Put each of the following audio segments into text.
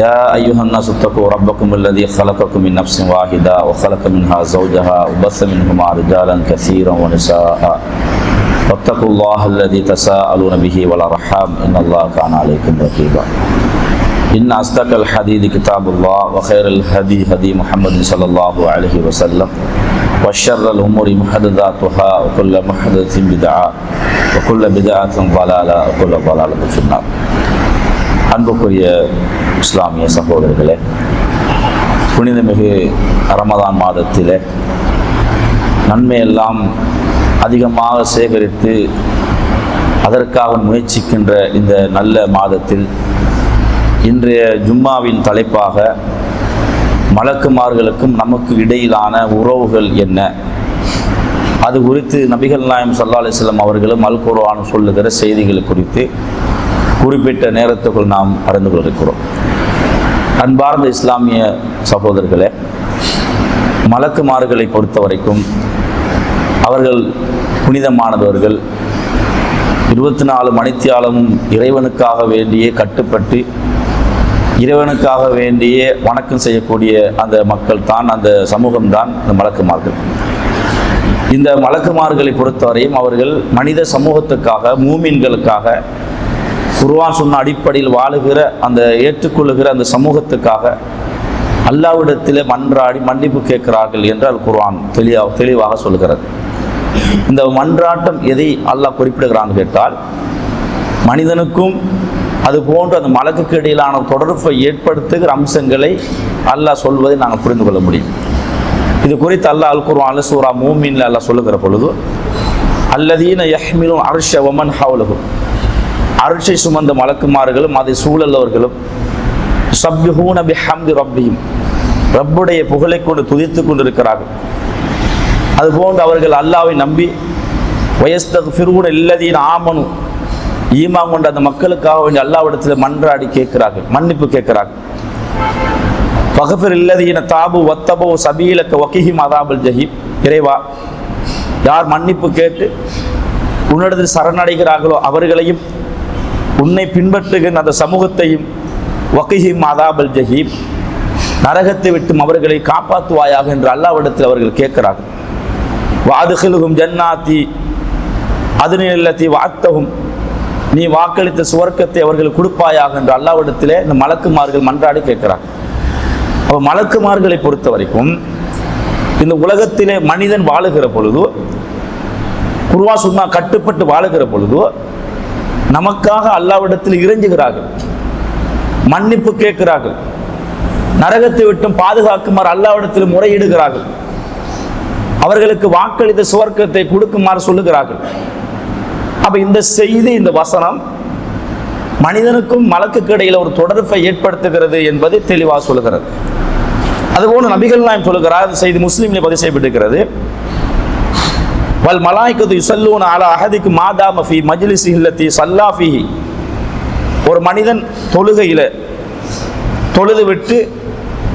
يا أيها الناس اتقوا ربكم الذي خلقكم من نفس واحدة وخلق منها زوجها وبث منهما رجالا كثيرا ونساء. واتقوا الله الذي تساءلون به والأرحام. إن الله كان عليكم رقيبا. إن أصدق الحديث كتاب الله وخير الهدي هدي محمد صلى الله عليه وسلم. وشر الأمور محدثاتها وكل محدث بدعة وكل بدعة ضلالة وكل ضلالة في النار. أنبكر இஸ்லாமிய சகோதரர்களே புனிதமிகு ரமதான் மாதத்தில் நன்மையெல்லாம் அதிகமாக சேகரித்து அதற்காக முயற்சிக்கின்ற இந்த நல்ல மாதத்தில் இன்றைய ஜும்மாவின் தலைப்பாக மலக்குமார்களுக்கும் நமக்கு இடையிலான உறவுகள் என்ன? அது குறித்து நபிகள் நாயம் சல்லா அலிஸ்லாம் அவர்களும் அல் குர்ஆன் சொல்லுகிற செய்திகள் குறித்து குறிப்பிட்ட நேரத்துக்குள் நாம் அறிந்து கொள்கிறோம். அன்பார்ந்த இஸ்லாமிய சகோதரர்களே மலக்குமார்களை பொறுத்த வரைக்கும் அவர்கள் புனிதமானவர்கள். இருபத்தி நாலு மணித்தியாலமும் இறைவனுக்காக வேண்டியே கட்டுப்பட்டு இறைவனுக்காக வேண்டியே வணக்கம் செய்யக்கூடிய அந்த மக்கள் தான் அந்த சமூகம்தான் இந்த மலக்குமார்கள். இந்த மலக்குமார்களை பொறுத்தவரையும் அவர்கள் மனித சமூகத்துக்காக மூமின்களுக்காக குருவான் சொன்ன அடிப்படையில் வாழுகிற அந்த ஏற்றுக்கொள்ளுகிற அந்த சமூகத்துக்காக அல்லாவிடத்தில் மன்றாடி மன்னிப்பு கேட்கிறார்கள் என்றால் குர்ஆன் தெளிவா தெளிவாக சொல்கிறது. இந்த மன்றாட்டம் எதை அல்லாஹ் குறிப்பிடுகிறான்னு கேட்டால் மனிதனுக்கும் அது போன்று அந்த மலக்குக்கு இடையிலான தொடர்பை ஏற்படுத்துகிற அம்சங்களை அல்லாஹ் சொல்வதை நாங்கள் புரிந்து கொள்ள முடியும். இது குறித்து அல்லாஹ் அல் குர்ஆன் சூரா மூமின்ல அல்லாஹ் சொல்லுகிற பொழுது அல்லதீன யஹ்மிலும் அர்ஷ ஒமன் ஹவுலகும் அருட்சை சுமந்த மலக்குமார்களும் அதை சூழல்லவர்களும் சப்யுஹூன பிஹம்தி ரப்பியும் ரப்புடைய புகழை கொண்டு துதித்து கொண்டிருக்கிறார்கள். அதுபோன்று அவர்கள் அல்லாவை நம்பி வயஸ்தக் ஃபிரூன இல்லதீன் ஆமனு. ஈமா கொண்ட அந்த மக்களுக்காக வேண்டிய அல்லாவிடத்தில் மன்றாடி கேட்கிறார்கள் மன்னிப்பு கேட்கிறார்கள். பகஃபிர் இல்லதீன தாபு வத்தபோ சபீலக்க வகிஹிம் அதாபுல் ஜஹீம். இறைவா யார் மன்னிப்பு கேட்டு உன்னிடத்தில் சரணடைகிறார்களோ அவர்களையும் உன்னை பின்பற்றுகின்ற அந்த சமூகத்தையும் வகிஹிம் அதாபல் ஜஹீம் நரகத்தை விட்டும் அவர்களை காப்பாற்றுவாயாக என்று அல்லாவிடத்தில் அவர்கள் கேட்கிறார்கள். வாதுகிலுகும் ஜன்னாத்தி அதுநிலத்தை வாத்தகும் நீ வாக்களித்த சுவர்க்கத்தை அவர்கள் கொடுப்பாயாக என்று அல்லாவிடத்திலே இந்த மலக்குமார்கள் மன்றாடி கேட்கிறார் அப்போ மலக்குமார்களை பொறுத்த வரைக்கும் இந்த உலகத்திலே மனிதன் வாழுகிற பொழுது குருவா சும்மா கட்டுப்பட்டு வாழுகிற பொழுது நமக்காக அல்லாவிடத்தில் இறைஞ்சுகிறார்கள் மன்னிப்பு கேட்கிறார்கள். நரகத்தை விட்டும் பாதுகாக்குமாறு அல்லாவிடத்தில் முறையிடுகிறார்கள். அவர்களுக்கு வாக்களித்த சுவர்க்கத்தை கொடுக்குமாறு சொல்லுகிறார்கள். அப்ப இந்த செய்தி இந்த வசனம் மனிதனுக்கும் மலக்குக்கு இடையில ஒரு தொடர்பை ஏற்படுத்துகிறது என்பதை தெளிவாக சொல்லுகிறது. அதுபோல நபிகள் நாயம் சொல்லுகிறார் செய்தி முஸ்லீம்ல பதிவு செய்யப்பட்டிருக்கிறது. வல் மலாய்க்கத்து யுசல்லூன் அலா அஹதிக்கு மாதாம ஃபி மஜ்லிசி இல்லத்தி சல்லாஃபிஹி ஒரு மனிதன் தொழுகையில் தொழுது விட்டு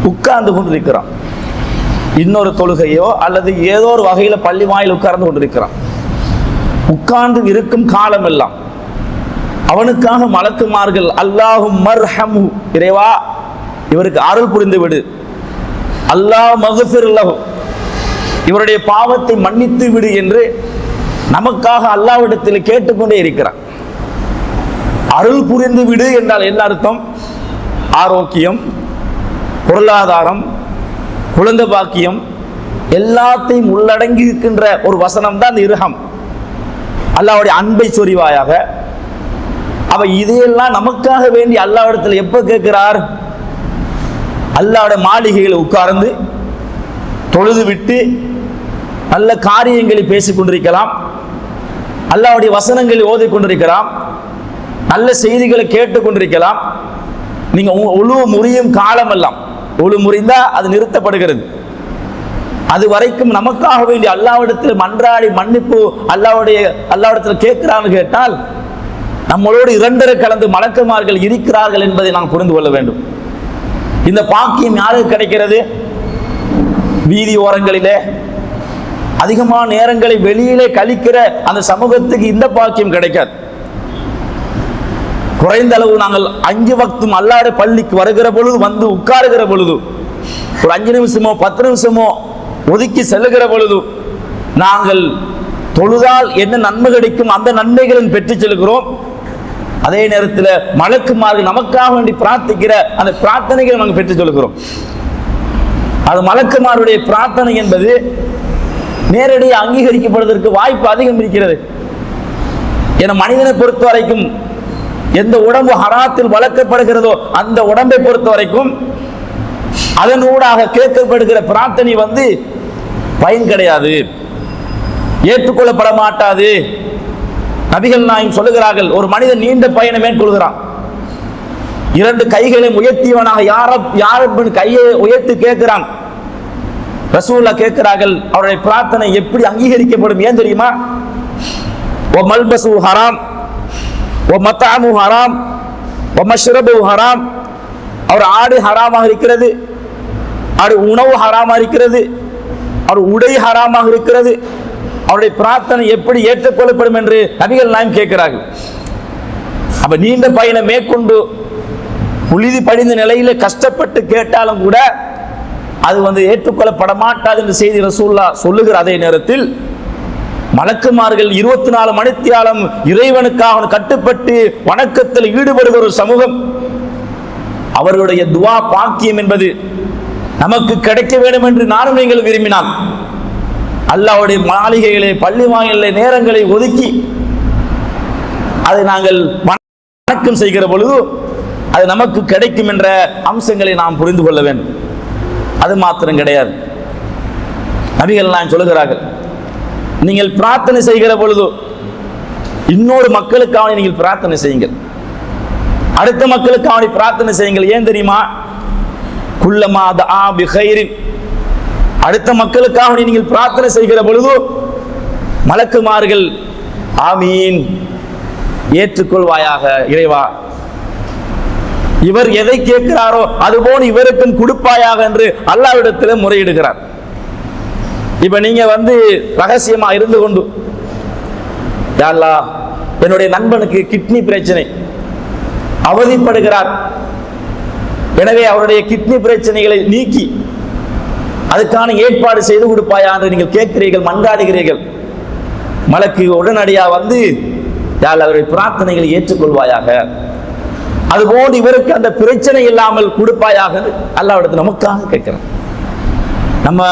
உட்கார்ந்து கொண்டிருக்கிறான். இன்னொரு தொழுகையோ அல்லது ஏதோ ஒரு வகையில் பள்ளி வாயில் உட்கார்ந்து கொண்டிருக்கிறான். உட்கார்ந்து இருக்கும் காலம் எல்லாம் அவனுக்காக மலக்குமார்கள் அல்லாஹும் மர்ஹமு. இறைவா இவருக்கு அருள் புரிந்து விடு. அல்லாஹ் மகஃபிர் இவருடைய பாவத்தை மன்னித்து விடு என்று நமக்காக அல்லாவிடத்தில் கேட்டுக்கொண்டே இருக்கிறான் அருள் புரிந்து விடு என்றால் என்ன அர்த்தம்? ஆரோக்கியம் பொருளாதாரம் குழந்தை பாக்கியம் எல்லாத்தையும் உள்ளடங்கி இருக்கின்ற ஒரு வசனம் தான் இந்த இருகம். அல்லாவுடைய அன்பை சொறிவாயாக அவ இதையெல்லாம் நமக்காக வேண்டி அல்லாவிடத்தில் எப்போ கேட்கிறார்? அல்லாவுடைய மாளிகையில் உட்கார்ந்து தொழுது விட்டு நல்ல காரியங்களை பேசிக் கொண்டிருக்கலாம் அல்லாவுடைய வசனங்களை ஓதிக் கொண்டிருக்கலாம் நல்ல செய்திகளை கேட்டு கொண்டிருக்கலாம் நீங்க உ- உழு முறியும் காலமெல்லாம். ஒழு முறிந்தா அது நிறுத்தப்படுகிறது. அது வரைக்கும் நமக்காக வேண்டிய அல்லாவிடத்தில் மன்றாடி மன்னிப்பு அல்லாவுடைய அல்லாவிடத்தில் கேட்கிறான்னு கேட்டால் நம்மளோடு இரண்டரை கலந்து மலக்குமார்கள் இருக்கிறார்கள் என்பதை நாம் புரிந்து கொள்ள வேண்டும். இந்த பாக்கியம் யாருக்கு கிடைக்கிறது? வீதி ஓரங்களிலே அதிகமான நேரங்களை வெளியிலே கழிக்கிற அந்த சமூகத்துக்கு இந்த பாக்கியம் கிடைக்காது. குறைந்த அளவு நாங்கள் அஞ்சு வக்தும் அல்லாட பள்ளிக்கு வருகிற பொழுது வந்து உட்காருகிற பொழுது ஒரு அஞ்சு நிமிஷமோ பத்து நிமிஷமோ ஒதுக்கி செல்லுகிற பொழுது நாங்கள் தொழுதால் என்ன நன்மை கிடைக்கும் அந்த நன்மைகளின் பெற்று செல்கிறோம். அதே நேரத்தில் மலக்குமார்கள் நமக்காக வேண்டி பிரார்த்திக்கிற அந்த பிரார்த்தனைகளை நாங்கள் பெற்றுச் சொல்கிறோம். அது மலக்குமாருடைய பிரார்த்தனை என்பது நேரடியாக அங்கீகரிக்கப்படுவதற்கு வாய்ப்பு அதிகம் இருக்கிறது. என மனிதனை பொறுத்த வரைக்கும் எந்த உடம்பு ஹராத்தில் வளர்க்கப்படுகிறதோ அந்த உடம்பை பொறுத்த வரைக்கும் அதனூடாக கேட்கப்படுகிற பிரார்த்தனை வந்து பயன் கிடையாது. ஏற்றுக்கொள்ளப்பட மாட்டாது நபிகள் நாயும் சொல்லுகிறார்கள் ஒரு மனிதன் நீண்ட பயணம் மேற்கொள்கிறான். இரண்டு கைகளை உயர்த்தியவனாக யார யாரப்பின் கையை உயர்த்தி கேட்கிறான். ரசூல்லா கேட்கிறார்கள் அவருடைய பிரார்த்தனை எப்படி அங்கீகரிக்கப்படும் ஏன் தெரியுமா? ஓ மல்பசு ஹராம் ஓ மத்தாமு ஹராம் ஓ மஷ்ரபு ஹராம். அவர் ஆடு ஹராமாக இருக்கிறது அவர் உணவு ஹராமாக இருக்கிறது அவர் உடை ஹராமாக இருக்கிறது. அவருடைய பிரார்த்தனை எப்படி ஏற்றுக்கொள்ளப்படும் என்று நபிகள் நாயம் கேட்கிறார்கள். அப்ப நீண்ட பயணம் மேற்கொண்டு புழுதி படிந்த நிலையில கஷ்டப்பட்டு கேட்டாலும் கூட அது வந்து ஏற்றுக்கொள்ளப்பட மாட்டாது என்று செய்தி ரசூல்லா சொல்லுகிற அதே நேரத்தில் மலக்குமார்கள் இருபத்தி நாலு மணித்தியாலம் இறைவனுக்காக கட்டுப்பட்டு வணக்கத்தில் ஈடுபடுகிற ஒரு சமூகம். அவர்களுடைய துவா பாக்கியம் என்பது நமக்கு கிடைக்க வேண்டும் என்று நானும் நீங்கள் விரும்பினால். அல்லாவுடைய மாளிகைகளை பள்ளி வாயிலே நேரங்களை ஒதுக்கி அதை நாங்கள் வணக்கம் செய்கிற பொழுது அது நமக்கு கிடைக்கும் என்ற அம்சங்களை நாம் புரிந்து கொள்ள வேண்டும். அது மாத்திரம் கிடையாது. நபிகள் நான் சொல்லுகிறார்கள் நீங்கள் பிரார்த்தனை செய்கிற பொழுது இன்னொரு மக்களுக்காக நீங்கள் பிரார்த்தனை செய்யுங்கள். அடுத்த மக்களுக்காக பிரார்த்தனை செய்யுங்கள். ஏன் தெரியுமா? குள்ளமா தஆ பிகைரின் அடுத்த மக்களுக்காக நீங்கள் பிரார்த்தனை செய்கிற பொழுது மலக்குமார்கள் ஆமீன் ஏற்றுக்கொள்வாயாக இறைவா இவர் எதை கேட்கிறாரோ அதுபோல் இவருக்கும் கொடுப்பாயாக என்று அல்லாவிடத்தில் முறையிடுகிறார். இப்ப நீங்க வந்து ரகசியமா இருந்து கொண்டு யா அல்லாஹ், என்னுடைய நண்பனுக்கு கிட்னி பிரச்சனை. அவதிப்படுகிறார். எனவே அவருடைய கிட்னி பிரச்சனைகளை நீக்கி அதுக்கான ஏற்பாடு செய்து கொடுப்பாயா என்று நீங்கள் கேட்கிறீர்கள் மன்றாடுகிறீர்கள். மலக்கு உடனடியாக வந்து யாழ் அவருடைய பிரார்த்தனைகளை ஏற்றுக்கொள்வாயாக. அதுபோன்று இவருக்கு அந்த பிரச்சனை இல்லாமல் கொடுப்பாயாக அல்லாவிடத்து நமக்காக கேட்கிறோம் நம்ம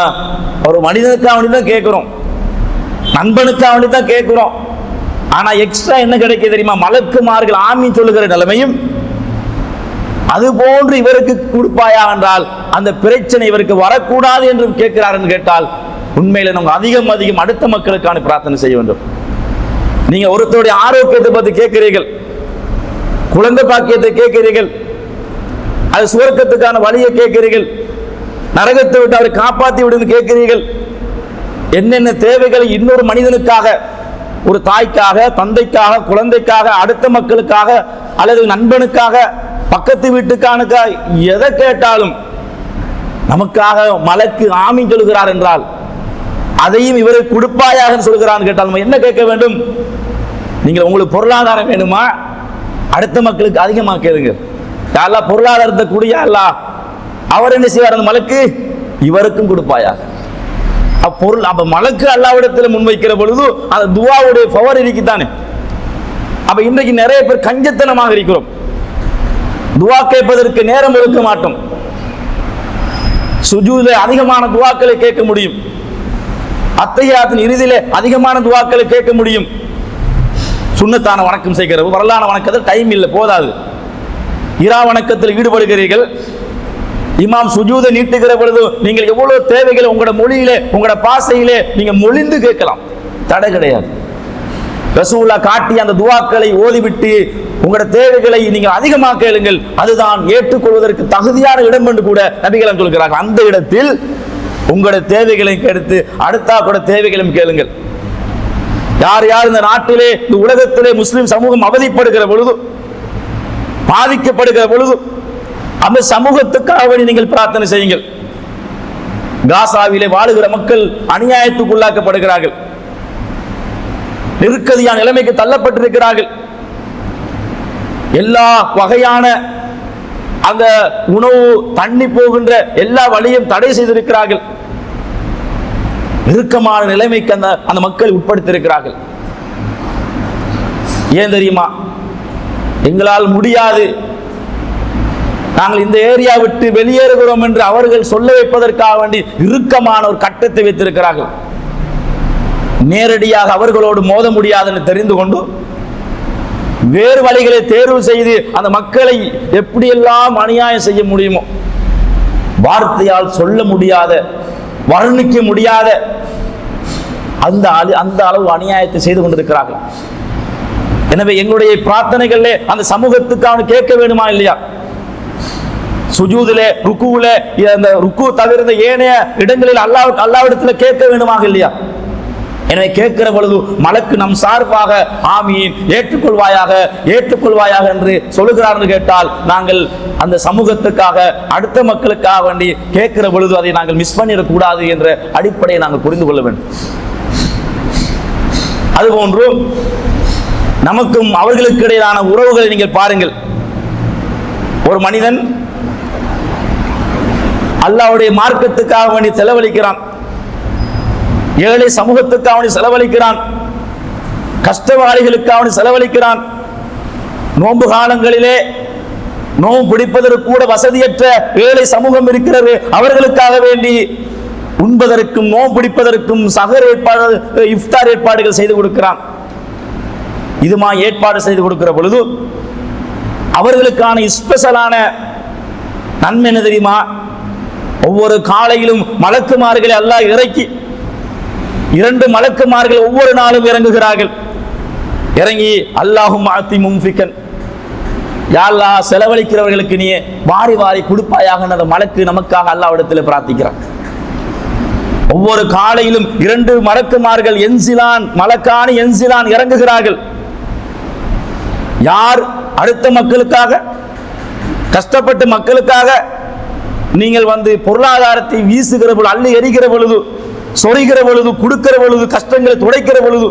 ஒரு மனிதனுக்காக வேண்டி தான் கேட்குறோம். நண்பனுக்காக வேண்டி தான் கேட்குறோம். ஆனால் எக்ஸ்ட்ரா என்ன கிடைக்க தெரியுமா? மலக்குமார்கள் ஆமீன் சொல்லுகிற நிலைமையும் அது போன்று இவருக்கு கொடுப்பாயா என்றால் அந்த பிரச்சனை இவருக்கு வரக்கூடாது என்று கேட்கிறார் என்று கேட்டால் உண்மையில நம்ம அதிகம் அதிகம் அடுத்த மக்களுக்கான பிரார்த்தனை செய்ய வேண்டும். நீங்க ஒருத்தருடைய ஆரோக்கியத்தை பற்றி கேட்கிறீர்கள். குழந்தை பாக்கியத்தை கேட்கிறீர்கள். அது சுவர்க்கத்துக்கான வழியை கேட்கிறீர்கள். நரகத்தை விட்டு அவரை காப்பாற்றி விடுன்னு கேட்கிறீர்கள். என்னென்ன தேவைகளை இன்னொரு மனிதனுக்காக ஒரு தாய்க்காக தந்தைக்காக குழந்தைக்காக அடுத்த மக்களுக்காக அல்லது நண்பனுக்காக பக்கத்து வீட்டுக்கானுக்காக எதை கேட்டாலும் நமக்காக மலக்கு ஆமி சொல்கிறார் என்றால் அதையும் இவரை கொடுப்பாயாக சொல்கிறான்னு கேட்டால் நம்ம என்ன கேட்க வேண்டும்? நீங்கள் உங்களுக்கு பொருளாதாரம் வேணுமா? அடுத்த மக்களுக்கு அதிகமாக கேளுங்க. யாரெல்லாம் பொருளாதாரத்தை கூடிய அல்லா. அவர் என்ன செய்வார்? அந்த மலக்கு இவருக்கும் கொடுப்பாயாக. அப்பொருள் அப்ப மலக்கு அல்லாவிடத்தில் முன்வைக்கிற பொழுது அந்த துவாவுடைய பவர் இருக்குத்தானே அப்ப இன்றைக்கு நிறைய பேர் கஞ்சத்தனமாக இருக்கிறோம். துவா கேட்பதற்கு நேரம் ஒதுக்க மாட்டோம். சுஜூத அதிகமான துவாக்களை கேட்க முடியும். அத்தையாத்தின் இறுதியிலே அதிகமான துவாக்களை கேட்க முடியும். சுண்ணத்தான வணக்கம் செய்கிற வரலான வணக்கத்தில் டைம் இல்லை போதாது. இரா வணக்கத்தில் ஈடுபடுகிறீர்கள். இமாம் சுஜூத நீட்டுகிற பொழுது நீங்கள் எவ்வளவு தேவைகளை உங்களோட மொழியிலே உங்களோட பாசையிலே நீங்க மொழிந்து கேட்கலாம். தடை கிடையாது. ரசூலா காட்டி அந்த துவாக்களை ஓதிவிட்டு உங்களோட தேவைகளை நீங்கள் அதிகமாக கேளுங்கள். அதுதான் ஏற்றுக்கொள்வதற்கு தகுதியான இடம் என்று கூட நபிகள் சொல்கிறார்கள். அந்த இடத்தில் உங்களோட தேவைகளையும் கெடுத்து அடுத்தா கூட தேவைகளையும் கேளுங்கள். யார் யார் இந்த நாட்டிலே இந்த உலகத்திலே முஸ்லிம் சமூகம் அவதிப்படுகிற பொழுது பாதிக்கப்படுகிற பொழுது அந்த சமூகத்துக்காக வேண்டி நீங்கள் பிரார்த்தனை செய்யுங்கள். காசாவிலே வாழுகிற மக்கள் அநியாயத்துக்குள்ளாக்கப்படுகிறார்கள். நெருக்கடியான நிலைமைக்கு தள்ளப்பட்டிருக்கிறார்கள். எல்லா வகையான அந்த உணவு தண்ணி போகின்ற எல்லா வழியும் தடை செய்திருக்கிறார்கள். நெருக்கமான நிலைமைக்கு அந்த அந்த மக்கள் உட்படுத்தியிருக்கிறார்கள். ஏன் தெரியுமா? எங்களால் முடியாது. நாங்கள் இந்த ஏரியா விட்டு வெளியேறுகிறோம் என்று அவர்கள் சொல்ல வைப்பதற்காக வேண்டி இறுக்கமான ஒரு கட்டத்தை வைத்திருக்கிறார்கள். நேரடியாக அவர்களோடு மோத முடியாதுன்னு தெரிந்து கொண்டு வேறு வழிகளை தேர்வு செய்து அந்த மக்களை எப்படியெல்லாம் அநியாயம் செய்ய முடியுமோ வார்த்தையால் சொல்ல முடியாத வர்ணிக்க முடியாத அந்த அந்த அளவு அநியாயத்தை செய்து கொண்டிருக்கிறார்கள். எனவே எங்களுடைய பிரார்த்தனைகள்ல அந்த சமூகத்துக்கான கேட்க வேண்டுமா இல்லையா? சுஜூதிலே ருக்குவில அந்த ருக்கு தவிர்த்த ஏனைய இடங்களில் அல்லாஹ் அல்லாவிடத்தில் கேட்க வேண்டுமாக இல்லையா? என்னை கேட்கிற பொழுது மலக்கு நம் சார்பாக ஆமீன் ஏற்றுக்கொள்வாயாக ஏற்றுக்கொள்வாயாக என்று சொல்லுகிறார் என்று கேட்டால் நாங்கள் அந்த சமூகத்துக்காக அடுத்த மக்களுக்காக வேண்டி கேட்கிற பொழுது அதை நாங்கள் மிஸ் பண்ணிடக்கூடாது என்ற அடிப்படையை நாங்கள் புரிந்து கொள்ள வேண்டும். அதுபோன்று நமக்கும் அவர்களுக்கு இடையிலான உறவுகளை நீங்கள் பாருங்கள். ஒரு மனிதன் அல்லாவுடைய மார்க்கத்துக்காக வேண்டி செலவழிக்கிறான். ஏழை சமூகத்துக்கு அவனை செலவழிக்கிறான். கஷ்டவாளிகளுக்கு அவனை செலவழிக்கிறான். நோன்பு காலங்களிலே நோன்பு பிடிப்பதற்கு கூட வசதியற்ற ஏழை சமூகம் இருக்கிறது. அவர்களுக்காக வேண்டி உண்பதற்கும் நோன்பு பிடிப்பதற்கும் சகர் ஏற்பாடு இஃப்தார் ஏற்பாடுகள் செய்து கொடுக்கிறான். இதுமா ஏற்பாடு செய்து கொடுக்கிற பொழுது அவர்களுக்கான ஸ்பெஷலான நன்மை என்ன தெரியுமா? ஒவ்வொரு காலையிலும் மலக்குமார்களை அல்லாஹ் இறக்கி இரண்டு மலக்குமார்கள் ஒவ்வொரு நாளும் இறங்குகிறார்கள். இறங்கி அல்லாஹும் ஆத்தி மும்ஃபிக்கன் யாழ்லா செலவழிக்கிறவர்களுக்கு நீ வாரி வாரி கொடுப்பாயாக அந்த மலக்கு நமக்காக அல்லாவிடத்தில் பிரார்த்திக்கிறான். ஒவ்வொரு காலையிலும் இரண்டு மலக்குமார்கள் என்சிலான் மலக்கான என்சிலான் இறங்குகிறார்கள். யார்? அடுத்த மக்களுக்காக? கஷ்டப்பட்டு மக்களுக்காக? நீங்கள் வந்து பொருளாதாரத்தை வீசுகிற பொழுது அள்ளி எரிகிற பொழுது சொரிகிற பொழுது கொடுக்கிற பொழுது கஷ்டங்களை துடைக்கிற பொழுது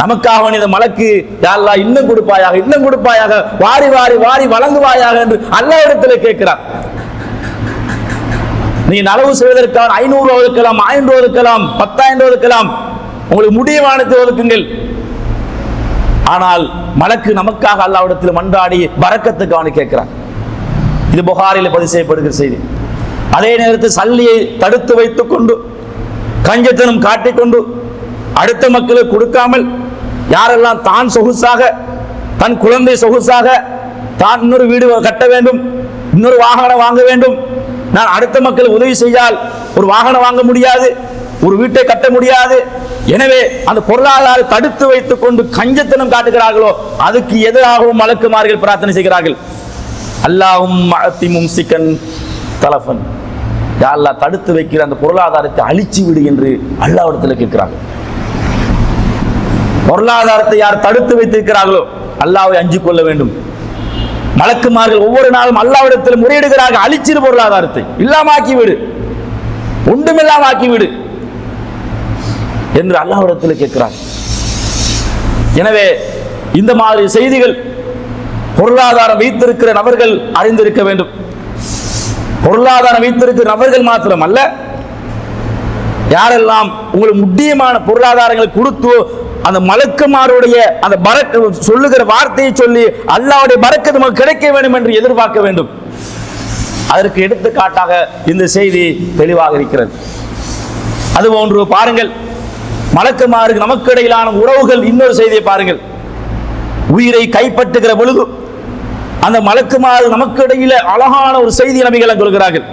நமக்காக இந்த மலக்கு யாரெல்லாம் இன்னும் கொடுப்பாயாக இன்னும் கொடுப்பாயாக வாரி வாரி வாரி வழங்குவாயாக என்று அல்லாவிடத்தில் கேட்கிறார் நீ நலவு செய்வதற்கான ஐநூறு ஒதுக்கலாம் ஆயிரம் ஒதுக்கலாம் பத்தாயிரம் ஒதுக்கலாம். உங்களுக்கு முடியவானத்தை ஒதுக்குங்கள். ஆனால் மலக்கு நமக்காக அல்லாவிடத்தில் மன்றாடி பறக்கத்துக்கான கேட்கிறான். இது புகாரில் பதிவு செய்யப்படுகிற செய்தி. அதே நேரத்தில் சல்லியை தடுத்து வைத்துக் கொண்டு கஞ்சத்தனம் காட்டிக்கொண்டு அடுத்த மக்களுக்கு கொடுக்காமல் யாரெல்லாம் தான் சொகுசாக தன் குழந்தை சொகுசாக தான் இன்னொரு வீடு கட்ட வேண்டும் இன்னொரு வாகனம் வாங்க வேண்டும் நான் அடுத்த மக்கள் உதவி செய்தால் ஒரு வாகனம் வாங்க முடியாது ஒரு வீட்டை கட்ட முடியாது. எனவே அந்த பொருளாதார தடுத்து வைத்துக் கொண்டு கஞ்சத்தனம் காட்டுகிறார்களோ அதுக்கு எதிராகவும் மலக்குமார்கள் பிரார்த்தனை செய்கிறார்கள். அல்லாஹும் மழத்தி மும்சிக்கன் தலஃபன். யா அல்லாஹ் தடுத்து வைக்கிற அந்த பொருளாதாரத்தை அழிச்சு விடு என்று அல்லாவிடத்தில் கேட்கிறாங்க. பொருளாதாரத்தை யார் தடுத்து வைத்திருக்கிறார்களோ அல்லாவை அஞ்சு கொள்ள வேண்டும். மலக்குமார்கள் ஒவ்வொரு நாளும் அல்லாவிடத்தில் முறையிடுகிறார்கள். அழிச்சிரு பொருளாதாரத்தை. இல்லாமாக்கி விடு. ஒன்றுமில்லாம ஆக்கி விடு. என்று அல்லாவிடத்தில் கேட்கிறார் எனவே இந்த மாதிரி செய்திகள் பொருளாதாரம் வைத்திருக்கிற நபர்கள் அறிந்திருக்க வேண்டும். பொருளாதாரம் வைத்திருக்கிற நபர்கள் மாத்திரம் அல்ல யாரெல்லாம் உங்களுக்கு முக்கியமான பொருளாதாரங்களை கொடுத்து அந்த மலக்குமாருடைய அந்த பரக் சொல்லுகிற வார்த்தையை சொல்லி அல்லாவுடைய பறக்கு நமக்கு கிடைக்க வேண்டும் என்று எதிர்பார்க்க வேண்டும். அதற்கு எடுத்துக்காட்டாக இந்த செய்தி தெளிவாக இருக்கிறது. அது போன்று பாருங்கள் மலக்குமாருக்கு நமக்கு இடையிலான உறவுகள் இன்னொரு செய்தியை பாருங்கள். உயிரை கைப்பற்றுகிற பொழுது அந்த மலக்குமாறு நமக்கு இடையில அழகான ஒரு செய்தி நபிகளை சொல்கிறார்கள்.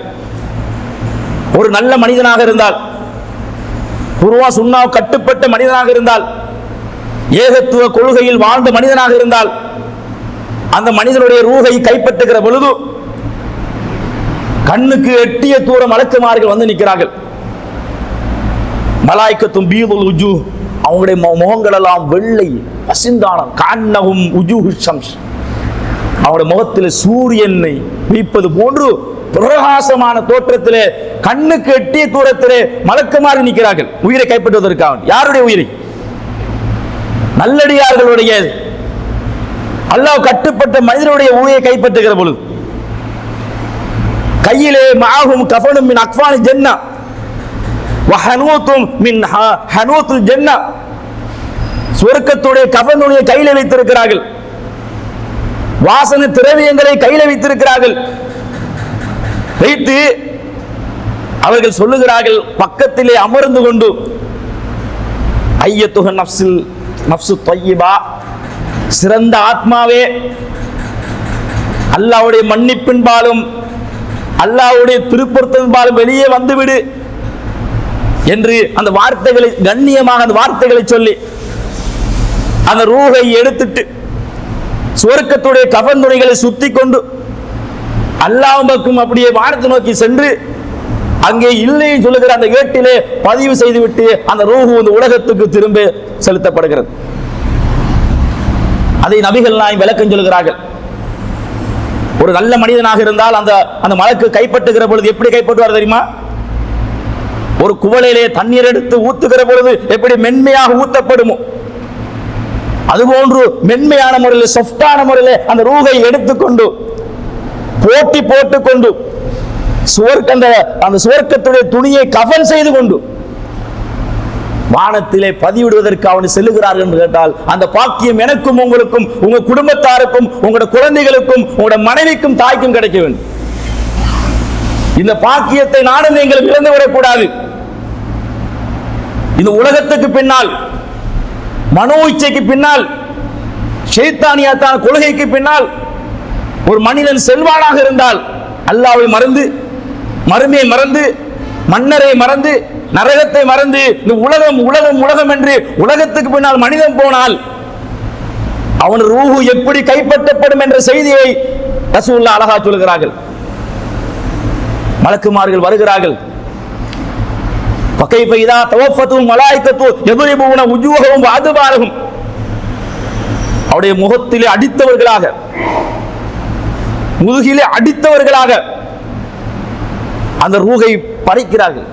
ஒரு நல்ல மனிதனாக இருந்தால் குருவா சுண்ணா கட்டுப்பட்ட மனிதனாக இருந்தால் ஏகத்துவ கொள்கையில் வாழ்ந்த மனிதனாக இருந்தால் அந்த மனிதனுடைய ரூகை கைப்பற்றுகிற பொழுது கண்ணுக்கு எட்டிய தூர மலக்குமார்கள் வந்து நிற்கிறார்கள். மலாய்க்கத்தும் பீதுல் உஜு அவங்களுடைய முகங்கள் எல்லாம் வெள்ளை அசிந்தானம் காண்ணவும் உஜு சம்ஸ் அவருடைய முகத்தில் சூரியனை வீப்பது போன்று பிரகாசமான தோற்றத்திலே கண்ணுக்கு எட்டிய தூரத்திலே மலக்குமாறு நிற்கிறார்கள். உயிரை கைப்பற்றுவதற்காக. யாருடைய உயிரை? நல்லடியார்களுடைய அல்லாஹ் கட்டுப்பட்ட மனிதனுடைய உயிரை கைப்பற்றுகிற பொழுது. கையிலே மாகும் கஃபனும் மின் அக்வானி ஜென்னா. வஹனூத்தும் மின் ஹ- ஹனூத்துல் ஜன்னா. சுவர்க்கத்துடைய கஃபனுடைய கையில வைத்திருக்கிறார்கள். வாசனை திரவியங்களை கையில வைத்திருக்கிறார்கள். வைத்து அவர்கள் சொல்லுகிறார்கள் பக்கத்திலே அமர்ந்து கொண்டு ஐயத்துக நப்சில் நப்சு தொய்யிபா சிறந்த ஆத்மாவே. அல்லாவுடைய மன்னிப்பின்பாலும் அல்லாவுடைய திருப்பொருத்தின்பாலும் வெளியே வந்துவிடு என்று அந்த வார்த்தைகளை கண்ணியமாக அந்த வார்த்தைகளை சொல்லி அந்த ரூகை எடுத்துட்டு சுவர்க்கத்துடைய கஃன் துணிகளை சுத்தி கொண்டு அல்லாஹ் அப்படியே வானத்தை நோக்கி சென்று அங்கே இல்லை சொல்லுகிற அந்த ஏட்டிலே பதிவு செய்துவிட்டு அந்த ரூஹு இந்த உலகத்துக்கு திரும்ப செலுத்தப்படுகிறது. அதை நபிகள் நாய் விளக்கம் சொல்கிறார்கள் ஒரு நல்ல மனிதனாக இருந்தால் அந்த அந்த மலக்கு கைப்பற்றுகிற பொழுது எப்படி கைப்பற்றுவார் தெரியுமா? ஒரு குவளையிலே தண்ணீர் எடுத்து ஊத்துகிற பொழுது எப்படி மென்மையாக ஊத்தப்படுமோ? அதுபோன்று மென்மையான முறையில் சொஃப்டான முறையில் அந்த ரூகை எடுத்துக்கொண்டு போட்டி போட்டுக்கொண்டு சுவர்க்க அந்த அந்த சுவர்க்கத்துடைய துணியை கஃபன் செய்து கொண்டு வானத்திலே பதிவிடுவதற்கு அவன் செல்லுகிறார்கள் என்று கேட்டால் அந்த பாக்கியம் எனக்கும் உங்களுக்கும் உங்க குடும்பத்தாருக்கும் உங்களோட குழந்தைகளுக்கும் உங்களோட மனைவிக்கும் தாய்க்கும் கிடைக்க வேண்டும். இந்த பாக்கியத்தை நானும் நீங்கள் இழந்து விடக்கூடாது இந்த உலகத்துக்கு பின்னால் மனோ இச்சைக்கு பின்னால் ஷைத்தானியாத்தான கொள்கைக்கு பின்னால் ஒரு மனிதன் செல்வானாக இருந்தால் அல்லாவை மறந்து மருமையை மறந்து மன்னரை மறந்து நரகத்தை மறந்து இந்த உலகம் உலகம் உலகம் என்று உலகத்துக்கு பின்னால் மனிதன் போனால் அவன் ரூஹு எப்படி கைப்பற்றப்படும் என்ற செய்தியை ரசூல்லா அழகா சொல்கிறார்கள். மலக்குமார்கள் வருகிறார்கள். فكيف إذا توفتهم ملائكة يضربون وجوههم وأدبارهم அவருடைய முகத்திலே அடித்தவர்களாக முதுகிலே அடித்தவர்களாக அந்த ரூகை பறிக்கிறார்கள்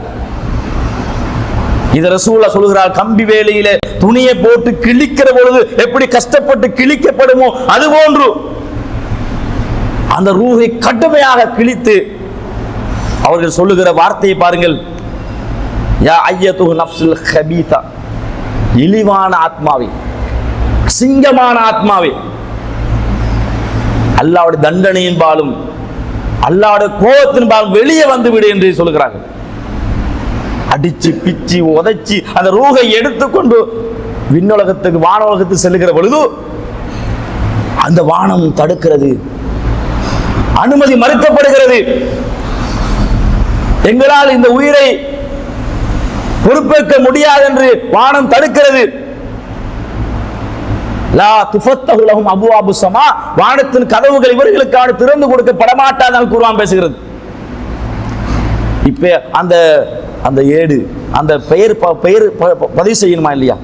இது ரசூலா சொல்கிறார் கம்பி வேலையிலே துணியை போட்டு கிழிக்கிற பொழுது எப்படி கஷ்டப்பட்டு கிழிக்கப்படுமோ அது போன்று அந்த ரூகை கடுமையாக கிழித்து அவர்கள் சொல்லுகிற வார்த்தையை பாருங்கள் யா ஐயத்துஹு நப்சுல் ஹபீதா இழிவான ஆத்மாவே. சிங்கமான ஆத்மாவே. அல்லாவுடைய தண்டனையின் பாலும் அல்லாவுடைய கோபத்தின் பாலும் வெளியே வந்து விடு என்று சொல்கிறார்கள் அடிச்சு பிச்சு உதைச்சு அந்த ரூகை எடுத்துக்கொண்டு விண்ணுலகத்துக்கு வானோலகத்துக்கு செல்லுகிற பொழுது அந்த வானம் தடுக்கிறது. அனுமதி மறுக்கப்படுகிறது. எங்களால் இந்த உயிரை பொறுப்பேற்க முடியாது என்று வானம் தடுக்கிறது. லா துஃபத்தஹு லஹும் வானத்தின் கதவுகள் இவர்களுக்காக திறந்து கொடுக்க படமாட்டாதான் குர்ஆன் பேசுகிறது. இப்ப அந்த அந்த ஏடு அந்த பெயர் ப- பெயர் ப- ப- பதிவு செய்யணுமா இல்லையா?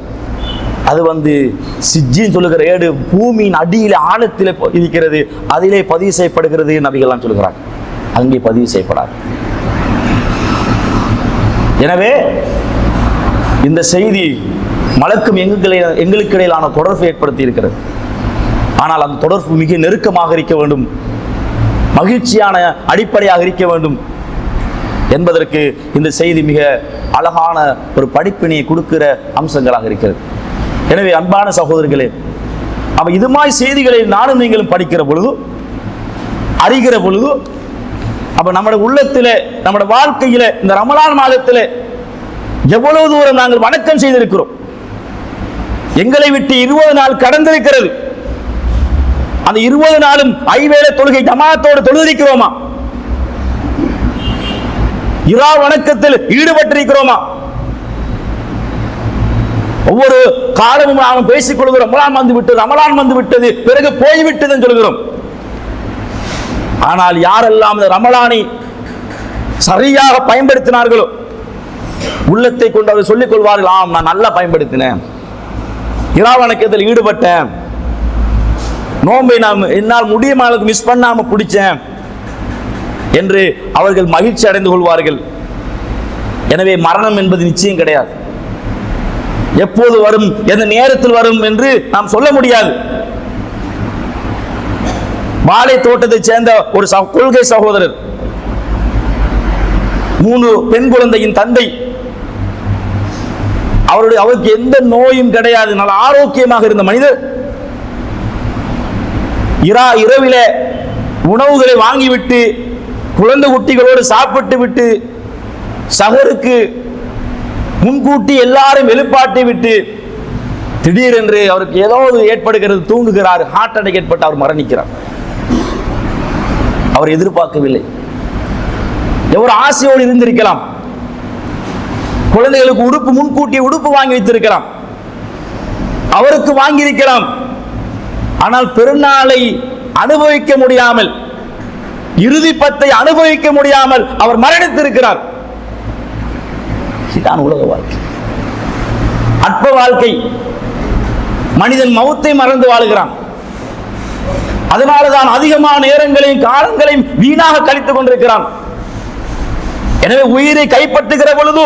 அது வந்து சிஜின்னு சொல்லுகிற ஏடு பூமியின் அடியில ஆழத்தில் இருக்கிறது அதிலே பதிவு செய்யப்படுகிறது நபிகள்லாம் சொல்லுகிறாங்க அங்கே பதிவு செய்யப்படாது. எனவே இந்த செய்தி மலக்கும் எங்களுக்கு எங்களுக்கு இடையிலான தொடர்பு ஏற்படுத்தி இருக்கிறது ஆனால் அந்த தொடர்பு மிக நெருக்கமாக இருக்க வேண்டும். மகிழ்ச்சியான அடிப்படையாக இருக்க வேண்டும். என்பதற்கு இந்த செய்தி மிக அழகான ஒரு படிப்பினையை கொடுக்கிற அம்சங்களாக இருக்கிறது. எனவே அன்பான சகோதரர்களே அப்ப இது மாதிரி செய்திகளை நானும் நீங்களும் படிக்கிற பொழுது அறிகிற பொழுது அப்ப நம்முடைய உள்ளத்திலே நம்முடைய வாழ்க்கையில இந்த ரமலான் மாதத்திலே எவ்வளவு தூரம் நாங்கள் வணக்கம் செய்திருக்கிறோம்? எங்களை விட்டு இருபது நாள் கடந்திருக்கிறது. அந்த இருபது நாளும் ஐவேளை தொழுகை ஜமாத்தோடு தொழுதிருக்கிறோமா? இரா வணக்கத்தில் ஈடுபட்டிருக்கிறோமா? ஒவ்வொரு காலமும் நாம் பேசிக் கொள்கிறோம். ரமலான் வந்து விட்டது ரமலான் வந்து விட்டது பிறகு போய்விட்டதுன்னு சொல்கிறோம். ஆனால் யாரெல்லாம் இந்த ரமலானை சரியாக பயன்படுத்தினார்களோ உள்ளத்தை கொண்டு அவர் சொல்லிக் கொள்வார்கள் ஆம் நான் நல்லா பயன்படுத்தினேன். இராவணக்கத்தில் ஈடுபட்டேன். நோன்பை நாம் என்னால் முடியுமாளுக்கு மிஸ் பண்ணாம பிடிச்சேன் என்று அவர்கள் மகிழ்ச்சி அடைந்து கொள்வார்கள். எனவே மரணம் என்பது நிச்சயம் கிடையாது. எப்போது வரும் எந்த நேரத்தில் வரும் என்று நாம் சொல்ல முடியாது. வாழை தோட்டத்தைச் சேர்ந்த ஒரு கொள்கை சகோதரர் மூணு பெண் குழந்தையின் தந்தை. அவருடைய அவருக்கு எந்த நோயும் கிடையாது. நல்ல ஆரோக்கியமாக இருந்த மனிதர். இரா இரவிலே உணவுகளை வாங்கிவிட்டு குழந்தை குட்டிகளோடு சாப்பிட்டு விட்டு சகருக்கு முன்கூட்டி எல்லாரும் எழுப்பாட்டி விட்டு திடீரென்று அவருக்கு ஏதாவது ஏற்படுகிறது தூங்குகிறார் ஹார்ட் அட்டாக் ஏற்பட்டு அவர் மரணிக்கிறார். அவர் எதிர்பார்க்கவில்லை. ஒரு ஆசையோடு இருந்திருக்கலாம். குழந்தைகளுக்கு உடுப்பு முன்கூட்டி உடுப்பு வாங்கி வைத்திருக்கலாம். அவருக்கு வாங்கியிருக்கலாம். ஆனால் பெருநாளை அனுபவிக்க முடியாமல் இறுதி பத்தை அனுபவிக்க முடியாமல் அவர் மரணித்திருக்கிறார். இதுதான் உலக வாழ்க்கை. அற்ப வாழ்க்கை. மனிதன் மௌத்தை மறந்து வாழுகிறான். அதனாலதான் அதிகமான நேரங்களையும் காலங்களையும் வீணாக கழித்துக் கொண்டிருக்கிறான். எனவே உயிரை கைப்பற்றுகிற பொழுது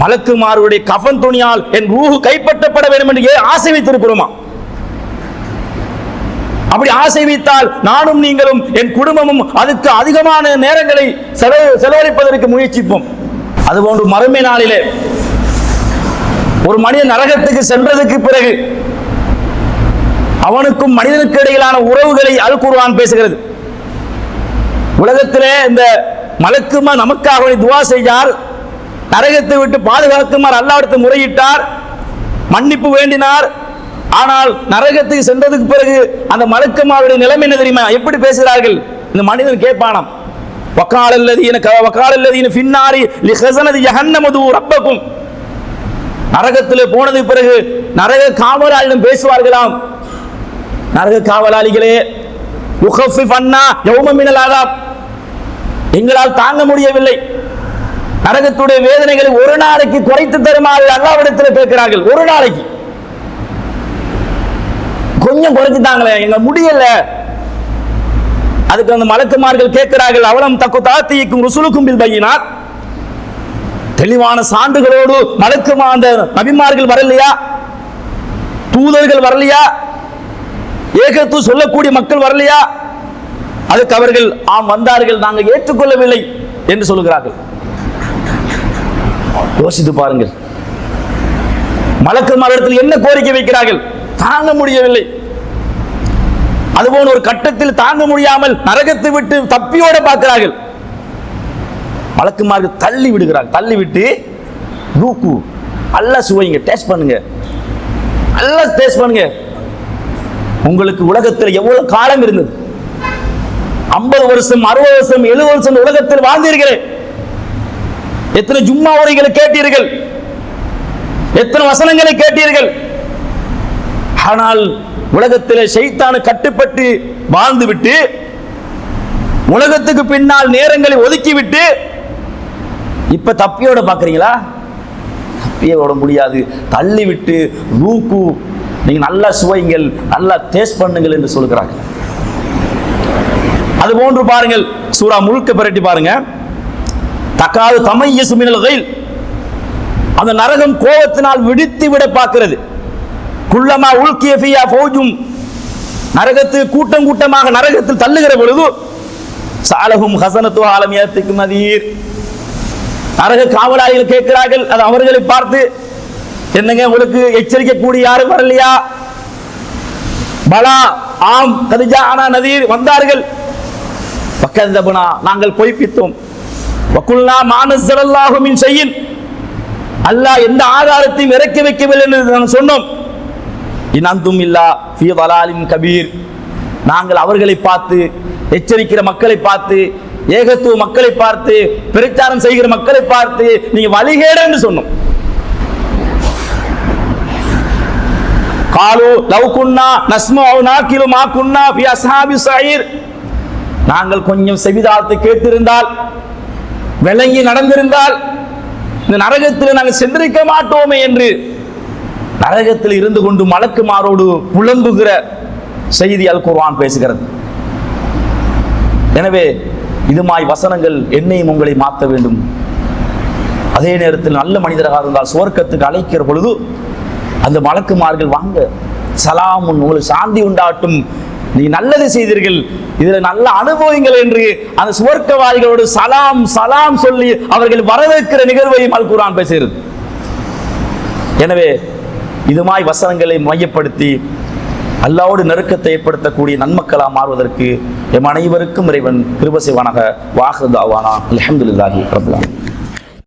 மலக்குமாருடைய கஃன் துணியால் என் ரூஹு கைப்பற்றப்பட வேண்டும் என்று ஏன் ஆசை வைத்திருக்கிறோமா? அப்படி ஆசை வைத்தால் நானும் நீங்களும் என் குடும்பமும் அதுக்கு அதிகமான நேரங்களை செலவு செலவழிப்பதற்கு முயற்சிப்போம். அதுபோன்று மறுமை நாளிலே ஒரு மனிதன் நரகத்துக்கு சென்றதுக்கு பிறகு அவனுக்கும் மனிதனுக்கு இடையிலான உறவுகளை அல் குருவான் பேசுகிறது. உலகத்திலே இந்த மலக்குமா நமக்காக துவா செய்தார். நரகத்தை விட்டு பாதுகாக்குமாறு அல்லாவிடத்து முறையிட்டார். மன்னிப்பு வேண்டினார். ஆனால் நரகத்துக்கு சென்றதுக்கு பிறகு அந்த மலக்குமாவுடைய நிலைமை என்ன தெரியுமா? எப்படி பேசுகிறார்கள்? இந்த மனிதன் கேட்பானாம். வக்கால் அல்லதீன வக்கால் அல்லதீன ஃபின்னாரி லிஹஸனதி ஜஹன்னமது ரப்பக்கும் நரகத்தில் போனதுக்கு பிறகு நரக காவலாளிடம் பேசுவார்களாம். நரக காவலாளிகளே உஹஃபி ஃபன்னா யௌம மினல் எங்களால் தாங்க முடியவில்லை. நரகத்துடைய வேதனைகளை ஒரு நாளைக்கு குறைத்து தருமாறு அல்லாவிடத்தில் கேட்கிறார்கள். ஒரு நாளைக்கு. கொஞ்சம் குறைச்சுட்டாங்களே எங்க முடியல. அதுக்கு அந்த மலக்குமார்கள் கேட்கிறார்கள் அவலம் தக்கு தாத்திக்கும் ருசுலுக்கும் பில் பையினார் தெளிவான சான்றுகளோடு மலக்குமா அந்த நபிமார்கள் வரலையா? தூதர்கள் வரலையா? ஏகத்து சொல்லக்கூடிய மக்கள் வரலையா? அதுக்கு அவர்கள் ஆம் வந்தார்கள் நாங்கள் ஏற்றுக்கொள்ளவில்லை என்று சொல்லுகிறார்கள். யோசித்து பாருங்கள். மலக்கு மலத்தில் என்ன கோரிக்கை வைக்கிறார்கள்? தாங்க முடியவில்லை. அதுபோல் ஒரு கட்டத்தில் தாங்க முடியாமல் நரகத்தை விட்டு தப்பியோட பார்க்கிறார்கள். மலக்குமார்கள் தள்ளி விடுகிறார்கள். தள்ளி விட்டு ரூக்கு நல்லா சுவைங்க டேஸ்ட் பண்ணுங்க. நல்லா டேஸ்ட் பண்ணுங்க. உங்களுக்கு உலகத்தில் எவ்வளவு காலம் இருந்தது? ஐம்பது வருஷம் அறுபது வருஷம் எழுபது வருஷம் உலகத்தில் வாழ்ந்தீர்களே. எத்தனை ஜும்மா உரைகளை கேட்டீர்கள்? எத்தனை வசனங்களை கேட்டீர்கள்? ஆனால் உலகத்தில் ஷைத்தானு கட்டுப்பட்டு வாழ்ந்துவிட்டு உலகத்துக்கு பின்னால் நேரங்களை ஒதுக்கிவிட்டு இப்ப தப்பியோட பாக்குறீங்களா தப்பியோட முடியாது. தள்ளி விட்டு ரூக்கு நீங்க நல்லா சுவைங்கள் நல்லா டேஸ்ட் பண்ணுங்கள் என்று சொல்கிறார்கள் அது போன்று பாருங்கள் சூரா முழுக்க பிரட்டி பாருங்க. தக்காது தமைய சுமினல் கைல் அந்த நரகம் கோபத்தினால் விடுத்து விட பார்க்கிறது. குள்ளமா உள்கிய ஃபியா ஃபௌஜும் நரகத்து கூட்டம் கூட்டமாக நரகத்தில் தள்ளுகிற பொழுது சாலகும் ஹசனத்துவ ஆலமியத்துக்கு மதீர். நரக காவலாளிகள் கேட்கிறார்கள் அது அவர்களை பார்த்து என்னங்க உங்களுக்கு எச்சரிக்கக்கூடிய யாரும் வரலையா? பலா ஆம் கதிஜா ஆனா நதீர் வந்தார்கள். கந்தபுனா நாங்கள் பொய்ப்பித்தோம். வக்குல்னா மானசரல்லாகுமின் செய்யின் அல்லாஹ் எந்த ஆதாரத்தையும் இறக்கி வைக்கவில்லை என்று நாங்கள் சொன்னோம். இனந்தும் இல்லா ஃபி வலாலின் கபீர். நாங்கள் அவர்களை பார்த்து எச்சரிக்கிற மக்களை பார்த்து ஏகத்துவ மக்களை பார்த்து பிரச்சாரம் செய்கிற மக்களை பார்த்து நீங்க வழிகேடு என்று சொன்னோம். காலு லவ் குன்னா நஸ்மோ நாக்கிலு மா குன்னா ஃபி அஸ்ஹாபி சயீர் நாங்கள் கொஞ்சம் செவிதாத்து கேட்டிருந்தால் விளங்கி நடந்திருந்தால் இந்த நரகத்தில் நாங்கள் சென்றிருக்க மாட்டோமே என்று நரகத்தில் இருந்து கொண்டு மலக்குமாரோடு புலம்புகிற செய்தி அல் குர்வான் பேசுகிறது. எனவே இதுமாய் வசனங்கள் என்னையும் உங்களை மாற்ற வேண்டும். அதே நேரத்தில் நல்ல மனிதராக இருந்தால் சுவர்க்கத்துக்கு அழைக்கிற பொழுது அந்த மலக்குமார்கள் வாங்க சலாம் உங்களுக்கு சாந்தி உண்டாட்டும். நீ நல்லது செய்தீர்கள். இதுல நல்ல அனுபவங்கள் என்று அந்த சுவர்க்கவாதிகளோடு சலாம் சலாம் சொல்லி அவர்கள் வரவேற்கிற நிகழ்வையும் அல் குரான் பேசுகிறது. எனவே இதுமாய் வசனங்களை மையப்படுத்தி அல்லாவோடு நெருக்கத்தை ஏற்படுத்தக்கூடிய நன்மக்களாக மாறுவதற்கு எம் அனைவருக்கும் இறைவன் கிருப செய்வானாக. வாஹதாவானா அல்ஹம்துலில்லாஹி